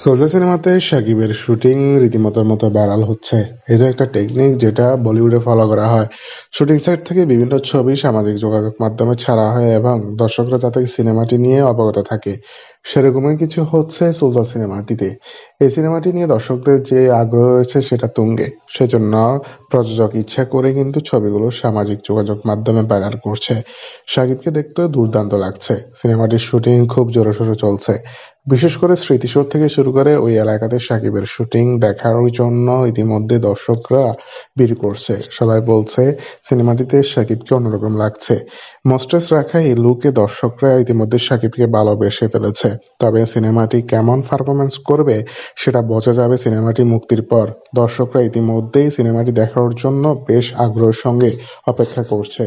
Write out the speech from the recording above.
Soldier সিনেমাতে শাকিবের shooting রীতিমতোর মতো viral হচ্ছে। এটা একটা টেকনিক যেটা বলিউডে ফলো করা হয়। শুটিং সাইট থেকে বিভিন্ন ছবি সামাজিক যোগাযোগ মাধ্যমে ছাড়া হয় এবং দর্শকরা যাতে সিনেমাটি নিয়ে অবগত থাকে। সেরকমই কিছু হচ্ছে সুলতান সিনেমাটিতে। এই সিনেমাটি নিয়ে দর্শকদের যে আগ্রহ রয়েছে সেটা তুঙ্গে। সেজন্য প্রযোজক ইচ্ছা করে কিন্তু ছবিগুলো সামাজিক যোগাযোগ মাধ্যমে ভাইরাল করছে। শাকিবকে দেখতেও দুর্দান্ত লাগছে। সিনেমাটির শুটিং খুব জোরে চলছে। বিশেষ করে স্মৃতিসৌধ থেকে শুরু করে ওই এলাকাতে সাকিবের শুটিং দেখার জন্য ইতিমধ্যে দর্শকরা ভিড় করছে। সবাই বলছে, সিনেমাটিতে সাকিবকে অন্যরকম লাগছে। মস্টেস রাখা এই লুকে দর্শকরা ইতিমধ্যে সাকিবকে ভালোবেসে ফেলেছে। তবে সিনেমাটি কেমন পারফরমেন্স করবে সেটা বোঝা যাবে সিনেমাটি মুক্তির পর। দর্শকরা ইতিমধ্যেই সিনেমাটি দেখার জন্য বেশ আগ্রহের সঙ্গে অপেক্ষা করছে।